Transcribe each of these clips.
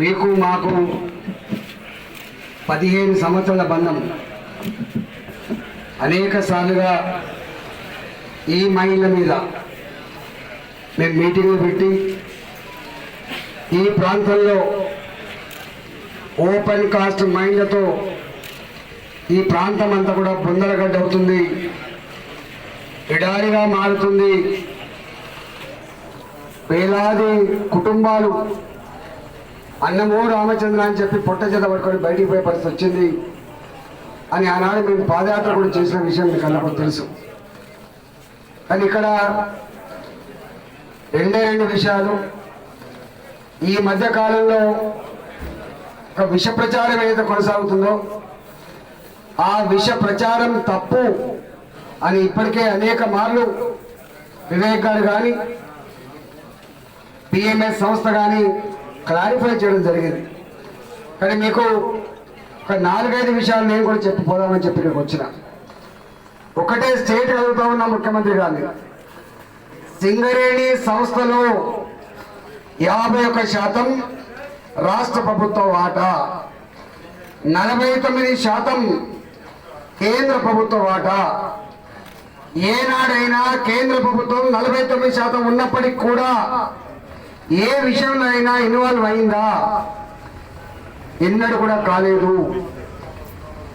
మీకు మాకు పదిహేను సంవత్సరాల బంధం. అనేక సార్లుగా ఈ మైళ్ళ మీద మేము మీటింగ్లు పెట్టి ఈ ప్రాంతంలో ఓపెన్ కాస్ట్ మైండ్లతో ఈ ప్రాంతం అంతా కూడా బొందరగడ్డ అవుతుంది. ఎడారిగా మారుతుంది. వేలాది కుటుంబాలు అన్నమో రామచంద్ర అని చెప్పి పొట్ట చేత పట్టుకొని బయటికి పోయే పరిస్థితి వచ్చింది అని ఆనాడు మేము పాదయాత్ర కూడా చేసిన విషయం మీకు అందరికీ తెలుసు. కానీ ఇక్కడ రెండే రెండు విషయాలు. ఈ మధ్య కాలంలో ఒక విష ప్రచారం ఏదైతే కొనసాగుతుందో ఆ విష ప్రచారం తప్పు అని ఇప్పటికే అనేక మార్లు వివేక్ గారు కానీ పిఎంఎస్ సంస్థ కానీ క్లారిఫై చేయడం జరిగింది. కానీ మీకు ఒక నాలుగైదు విషయాలు నేను కూడా చెప్పిపోదామని చెప్పి ఇక్కడికి వచ్చిన. ఒకటే స్టేట్ అడుగుతా ఉన్న ముఖ్యమంత్రి గారిని. సింగరేణి సంస్థలో యాభై ఒక శాతం రాష్ట్ర ప్రభుత్వ వాటా నలభై తొమ్మిది శాతం కేంద్ర ప్రభుత్వ వాటా. ఏనాడైనా కేంద్ర ప్రభుత్వం నలభై తొమ్మిది శాతం ఉన్నప్పటికీ కూడా ఏ విషయంలో అయినా ఇన్వాల్వ్ అయిందా? ఎన్నడూ కూడా కాలేదు.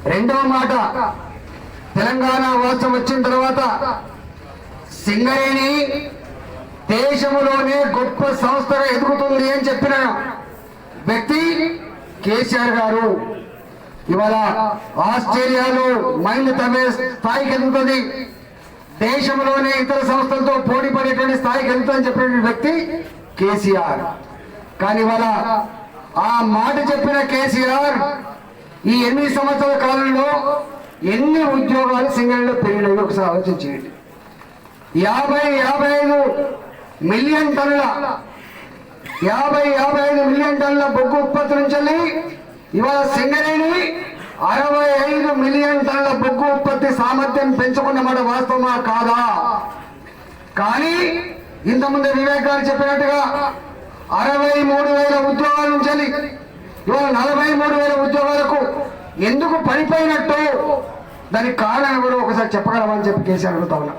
రెండవ మాట తెలంగాణ వాసం వచ్చిన తర్వాత సింగరేణి దేశంలోనే గొప్ప సంస్థగా ఎదుగుతుంది అని చెప్పిన వ్యక్తి కేసీఆర్ గారు. ఇవాళ ఆస్ట్రేలియాలో మైండ్ తవ్వే స్థాయికి ఎదుగుతుంది దేశంలోనే ఇతర సంస్థలతో పోటీ పడేటువంటి స్థాయికి ఎదుగుతుందని చెప్పిన వ్యక్తి కేసీఆర్. కానీ ఇవాళ ఆ మాట చెప్పిన కేసీఆర్ ఈ ఎనిమిది సంవత్సరాల కాలంలో ఎన్ని ఉద్యోగాలు సింగరేణిలో పెరిగినవి ఒకసారి ఆలోచించేయండి యాభై యాభై ఐదు మిలియన్ టన్నుల యాభై యాభై ఐదు మిలియన్ టన్నుల బొగ్గు ఉత్పత్తి నుంచి ఇవాళ సింగరేణి అరవై ఐదు మిలియన్ టన్నుల బొగ్గు ఉత్పత్తి సామర్థ్యం పెంచుకున్నమాట వాస్తవమా? కాదా? కానీ ఇంతకుముందు వివేక్ గారు చెప్పినట్టుగా అరవై మూడు వేల ఉద్యోగాల నుంచి ఇవాళ నలభై మూడు వేల ఉద్యోగాలకు ఎందుకు పడిపోయినట్టు దానికి కారణం ఎవరు ఒకసారి చెప్పగలమని చెప్పి కేసీఆర్ అడుగుతా ఉన్నా.